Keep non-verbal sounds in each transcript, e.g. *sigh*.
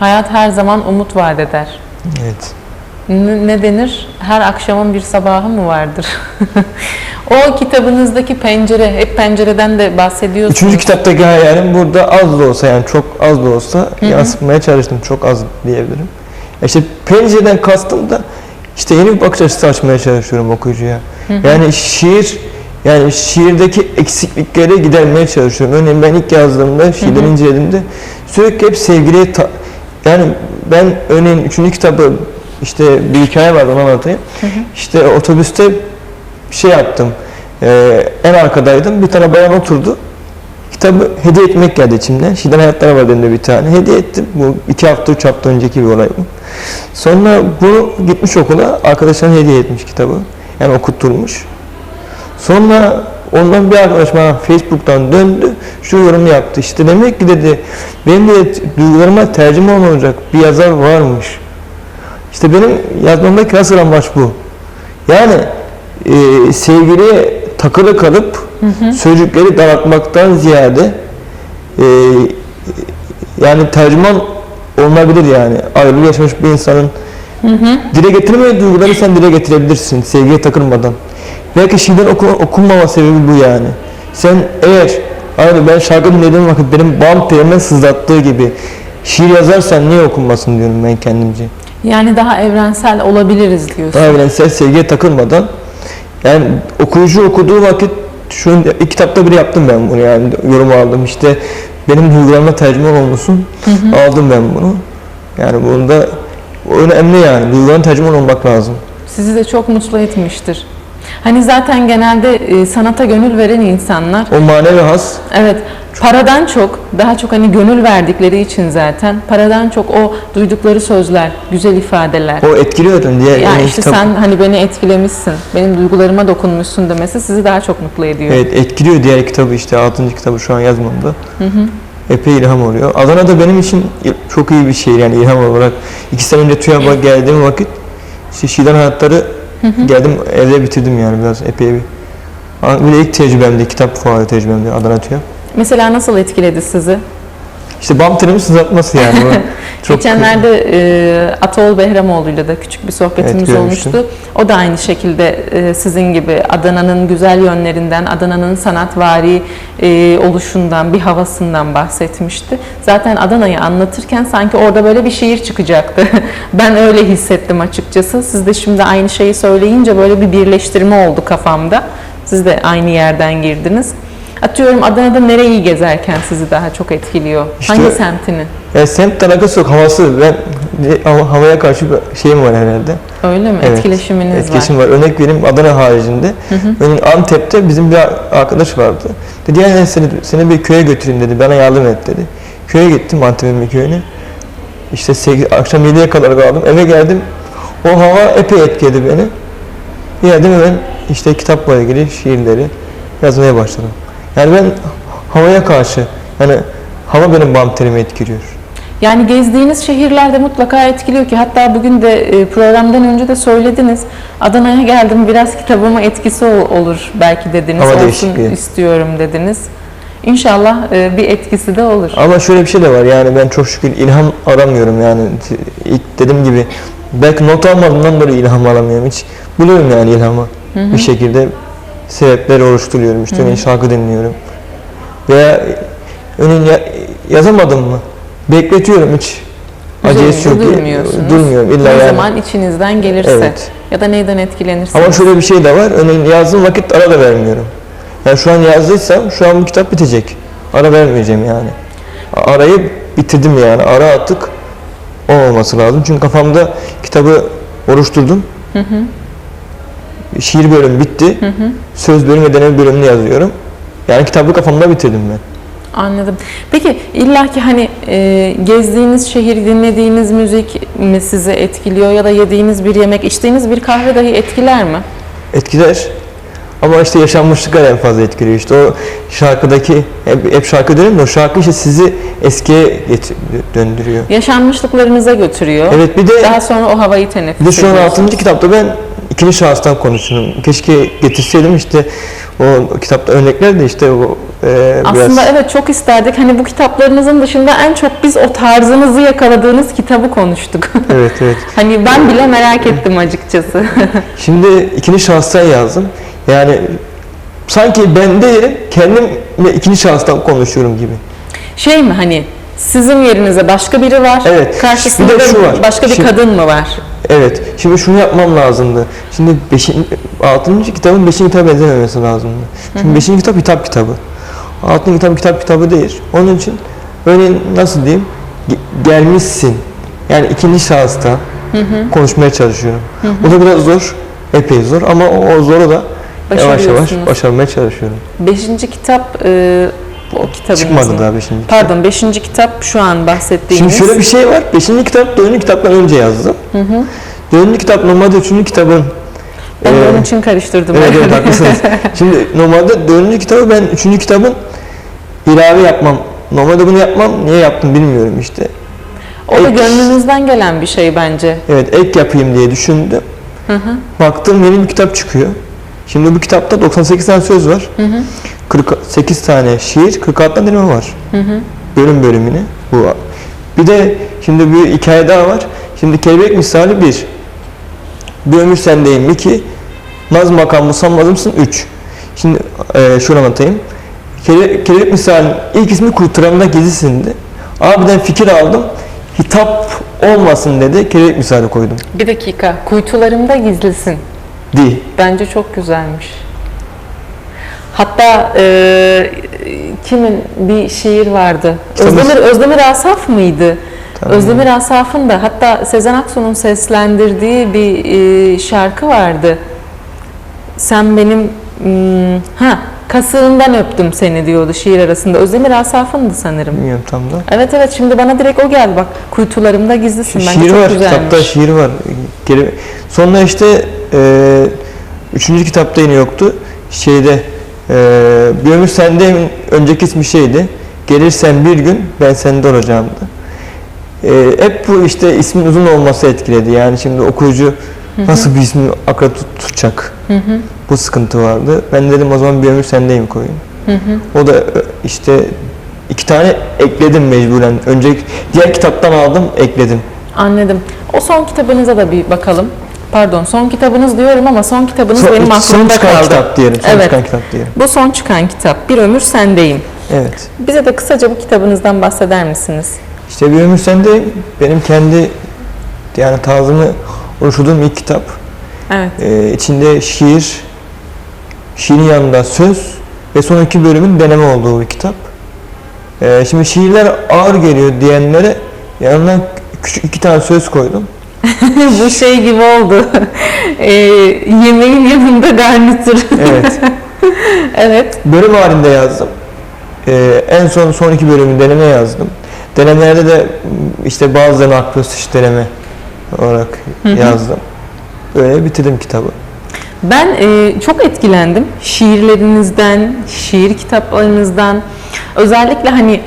Hayat her zaman umut vaat eder. Evet. Ne denir? Her akşamın bir sabahı mı vardır? *laughs* o kitabınızdaki pencere, hep pencereden de bahsediyorsunuz. Üçüncü kitaptaki hayalim burada az da olsa yani çok az da olsa yansıtmaya çalıştım. Çok az diyebilirim. İşte pencereden kastım da işte yeni bir bakış açısı açmaya çalışıyorum okuyucuya. Yani şiir yani şiirdeki eksiklikleri gidermeye çalışıyorum. Örneğin ben ilk yazdığımda, şiirleri incelediğimde sürekli hep sevgiliye ta- yani ben örneğin üçüncü kitabı işte bir hikaye var onu anlatayım. İşte otobüste şey yaptım. Ee, en arkadaydım. Bir tane bayan oturdu. Kitabı hediye etmek geldi içimden. Şiirden Hayatlar var elimde bir tane. Hediye ettim. Bu iki hafta, üç hafta önceki bir olay bu. Sonra bu gitmiş okula. Arkadaşlarına hediye etmiş kitabı. Yani okutturmuş. Sonra ondan bir arkadaş bana Facebook'tan döndü. Şu yorumu yaptı. İşte demek ki dedi benim de duygularıma tercüman olacak bir yazar varmış. İşte benim yazmamdaki asıl amaç bu. Yani e, sevgiliye takılı kalıp sözcükleri dağıtmaktan ziyade e, yani tercüman olunabilir yani. Ayrılık yaşamış bir insanın dile getirmediği duyguları sen dile getirebilirsin sevgiye takılmadan. Belki şiirden oku, okunmama sebebi bu yani. Sen eğer abi ben şarkı dinlediğim vakit benim bam terime sızlattığı gibi şiir yazarsan niye okunmasın diyorum ben kendimce. Yani daha evrensel olabiliriz diyorsun. Daha evrensel sevgiye takılmadan yani okuyucu okuduğu vakit şu ilk kitapta bile yaptım ben bunu yani yorum aldım işte benim duygularıma tercüman olmasın aldım ben bunu yani bunda önemli yani duyguların tercüman olmak lazım. Sizi de çok mutlu etmiştir. Hani zaten genelde e, sanata gönül veren insanlar O manevi has Evet, paradan çok, daha çok hani gönül verdikleri için zaten, paradan çok o duydukları sözler, güzel ifadeler. o etkiliyor diğer Yani işte kitap- sen hani beni etkilemişsin, benim duygularıma dokunmuşsun demesi sizi daha çok mutlu ediyor. Evet etkiliyor diğer kitabı işte 6. kitabı şu an yazmamda. Epey ilham oluyor. Adana da benim için çok iyi bir şehir yani ilham olarak. İki sene önce TÜYAP'a *laughs* geldiğim vakit işte Şiidan Hayatları geldim evde bitirdim yani biraz epey bir. Bir de ilk tecrübemdi, kitap fuarı tecrübemdi Adana TÜYAP. Mesela nasıl etkiledi sizi? İşte BAM terimi sızlatması yani. *laughs* Çok Geçenlerde e, Atol Behramoğlu'yla da küçük bir sohbetimiz Evet, görmüştüm. olmuştu. O da aynı şekilde e, sizin gibi Adana'nın güzel yönlerinden, Adana'nın sanatvari e, oluşundan, bir havasından bahsetmişti. Zaten Adana'yı anlatırken sanki orada böyle bir şiir çıkacaktı. *laughs* ben öyle hissettim açıkçası. Siz de şimdi aynı şeyi söyleyince böyle bir birleştirme oldu kafamda. Siz de aynı yerden girdiniz. Atıyorum Adana'da nereyi gezerken sizi daha çok etkiliyor? İşte- Hangi semtini? Yani semt alakası yok, havası. Ben hava- havaya karşı bir şeyim var herhalde. Öyle mi? Evet, Etkileşiminiz etkileşim var. var. Örnek vereyim Adana haricinde. Örneğin Antep'te bizim bir arkadaş vardı. Dedi yani seni, seni bir köye götüreyim dedi. Bana yardım et dedi. Köye gittim Antep'in bir köyüne. İşte 8, akşam 7'ye kadar kaldım. Eve geldim. O hava epey etkiledi beni. Geldim hemen işte kitapla ilgili şiirleri yazmaya başladım. Yani ben havaya karşı yani hava benim bam terimi etkiliyor. Yani gezdiğiniz şehirlerde mutlaka etkiliyor ki hatta bugün de e, programdan önce de söylediniz. Adana'ya geldim biraz kitabıma etkisi ol- olur belki dediniz. Hava Olsun istiyorum dediniz. İnşallah e, bir etkisi de olur. Ama şöyle bir şey de var yani ben çok şükür ilham aramıyorum yani ilk dediğim gibi belki not almadığımdan dolayı ilham alamıyorum hiç buluyorum yani ilhamı bir şekilde sebepleri oluşturuyorum işte örneğin şarkı dinliyorum. Veya örneğin ya- yazamadım mı? Bekletiyorum hiç. Yok durmuyorsunuz. durmuyorum illa Ne yani. zaman içinizden gelirse. Evet. ya da neyden etkilenirseniz. ama şöyle bir şey de var örneğin yazdığım vakit ara da vermiyorum. Yani şu an yazdıysam şu an bu kitap bitecek. Ara vermeyeceğim yani. Arayı bitirdim yani. Ara attık o olması lazım. Çünkü kafamda kitabı oluşturdum şiir bölümü bitti söz bölümü ve deneme bölümünü yazıyorum yani kitabı kafamda bitirdim ben Anladım. Peki illaki hani e, gezdiğiniz şehir, dinlediğiniz müzik mi sizi etkiliyor ya da yediğiniz bir yemek, içtiğiniz bir kahve dahi etkiler mi? etkiler ama işte yaşanmışlıklar en fazla etkiliyor işte o şarkıdaki hep, hep şarkı derim de o şarkı işte sizi eskiye get- döndürüyor Yaşanmışlıklarınıza götürüyor. evet bir de Daha sonra o havayı teneffüs Bir de şu an ediyorsunuz. 6. kitapta ben ikinci şahıstan konuşuyorum. Keşke getirseydim işte o kitapta örnekler de işte o e, biraz Aslında evet çok isterdik. Hani bu kitaplarınızın dışında en çok biz o tarzınızı yakaladığınız kitabı konuştuk. *laughs* evet evet. hani ben bile merak ettim açıkçası. *laughs* Şimdi ikinci şahıstan yazdım. Yani sanki ben değilim, kendimle ikinci şahıstan konuşuyorum gibi. şey mi hani sizin yerinize başka biri var. Evet. Karşısında Bir de şu var. başka bir Şimdi- kadın mı var? Evet, şimdi şunu yapmam lazımdı. Şimdi 5. 6. kitabın 5. kitaba benzememesi lazımdı. Çünkü 5. kitap hitap kitabı. 6. kitap kitap kitabı değil. Onun için böyle nasıl diyeyim? ge- Gelmişsin. Yani ikinci şahısta konuşmaya çalışıyorum. O da biraz zor. Epey zor ama o, o zoru da yavaş yavaş başarmaya çalışıyorum. Beşinci kitap e, o kitabınız Çıkmadı mı? daha 5. kitap. Pardon beşinci kitap şu an bahsettiğiniz. Şimdi şöyle bir şey var. 5. kitap 4. kitaptan önce yazdım. 4. kitap normalde 3. kitabın Ben de e, onun için karıştırdım. Evet evet haklısınız. *laughs* Şimdi normalde dördüncü kitabı ben üçüncü kitabın ilave yapmam. Normalde bunu yapmam. Niye yaptım bilmiyorum işte. o da Ek- gönlünüzden gelen bir şey bence. Evet ek yapayım diye düşündüm. Baktım yeni bir kitap çıkıyor. Şimdi bu kitapta 98 tane söz var. 48 tane şiir, 46 tane deneme var. Bölüm bölümüne. Bu. Bir de şimdi bir hikaye daha var. Şimdi kelebek misali bir. Bir ömür sendeyim iki. Naz makam musammazımsın üç. Şimdi e, şunu anlatayım. Kele, kelebek misalinin ilk ismi kurtaranında gezisindi. Abiden fikir aldım. Hitap olmasın dedi. Kelebek misali koydum. Bir dakika. Kuytularımda gizlisin. Di. Bence çok güzelmiş. Hatta e, kimin bir şiir vardı. Özdemir, Özdemir Asaf mıydı? Tamam. Özdemir Asaf'ın da hatta Sezen Aksu'nun seslendirdiği bir e, şarkı vardı. Sen benim hmm, ha kasığından öptüm seni diyordu şiir arasında. Özdemir Asaf'ındı sanırım. Bilmiyorum tam da. Evet evet şimdi bana direkt o geldi bak. Kuytularımda gizlisin. Bence şiir çok var. güzelmiş. Kitapta şiir var. Sonra işte e, üçüncü kitapta yine yoktu. Şeyde e, bir ömür sendeyim önceki ismi şeydi. Gelirsen bir gün ben sende olacağımdı. E, hep bu işte ismin uzun olması etkiledi. Yani şimdi okuyucu nasıl bir ismi akla tut- tutacak? Bu sıkıntı vardı. Ben dedim o zaman bir ömür sendeyim koyayım. O da e, işte iki tane ekledim mecburen. Önce diğer kitaptan aldım, ekledim. Anladım. O son kitabınıza da bir bakalım. Pardon son kitabınız diyorum ama son kitabınız Son, benim son aklımda çıkan kaldı. kitap diyelim. Son Evet. çıkan kitap diyelim. Bu son çıkan kitap. Bir ömür sendeyim. Evet. Bize de kısaca bu kitabınızdan bahseder misiniz? İşte bir ömür sendeyim. Benim kendi yani tarzımı oluşturduğum ilk kitap. Evet. Ee, içinde şiir, şiirin yanında söz ve son iki bölümün deneme olduğu bir kitap. Ee, şimdi şiirler ağır geliyor diyenlere yanına küçük iki tane söz koydum. *laughs* bu şey gibi oldu. *laughs* Ee, yemeğin yanında garnitür. Evet. *laughs* evet. bölüm halinde yazdım. Ee, en son son iki bölümü deneme yazdım. Denemelerde de işte bazılarını akrostiş deneme olarak yazdım. Böyle bitirdim kitabı. Ben e, çok etkilendim şiirlerinizden, şiir kitaplarınızdan. Özellikle hani e,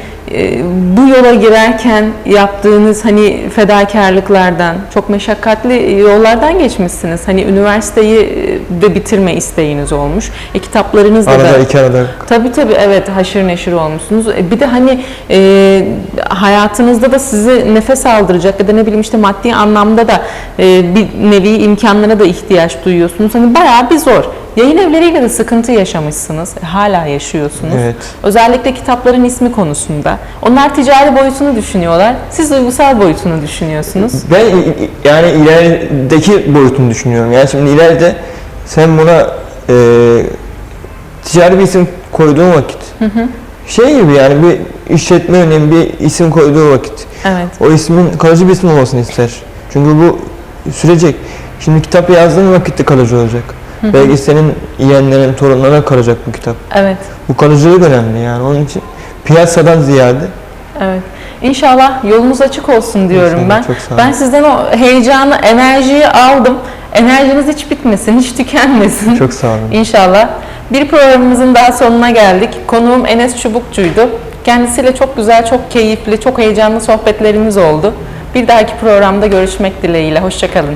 bu yola girerken yaptığınız hani fedakarlıklardan, çok meşakkatli yollardan geçmişsiniz. Hani üniversiteyi e, de bitirme isteğiniz olmuş. E, kitaplarınızda Arada da iki arada Tabii tabii evet haşır neşir olmuşsunuz. E, Bir de hani e, hayatınızda da sizi nefes aldıracak ya da ne bileyim işte maddi anlamda da e, bir nevi imkanlara da ihtiyaç duyuyorsunuz. Hani bayağı bir zor. Yayın evleriyle de sıkıntı yaşamışsınız. Hala yaşıyorsunuz. Evet. Özellikle kitapların ismi konusunda. Onlar ticari boyutunu düşünüyorlar. Siz duygusal boyutunu düşünüyorsunuz. Ben yani ilerideki boyutunu düşünüyorum. Yani şimdi ileride sen buna e, ticari bir isim koyduğun vakit şey gibi yani bir işletme önemli bir isim koyduğu vakit Evet. o ismin kalıcı bir isim olmasını ister. Çünkü bu sürecek. Şimdi kitap yazdığın vakitte kalıcı olacak. Belki senin yeğenlerin, torunlarına kalacak bu kitap. Evet. Bu kalıcılık önemli yani onun için piyasadan ziyade Evet. İnşallah yolunuz açık olsun diyorum İnşallah, ben. çok sağ olun. Ben sizden o heyecanı, enerjiyi aldım. Enerjiniz hiç bitmesin, hiç tükenmesin. çok sağ olun. İnşallah. Bir programımızın daha sonuna geldik. Konuğum Enes Çubukçu'ydu. Kendisiyle çok güzel, çok keyifli, çok heyecanlı sohbetlerimiz oldu. Bir dahaki programda görüşmek dileğiyle. Hoşçakalın.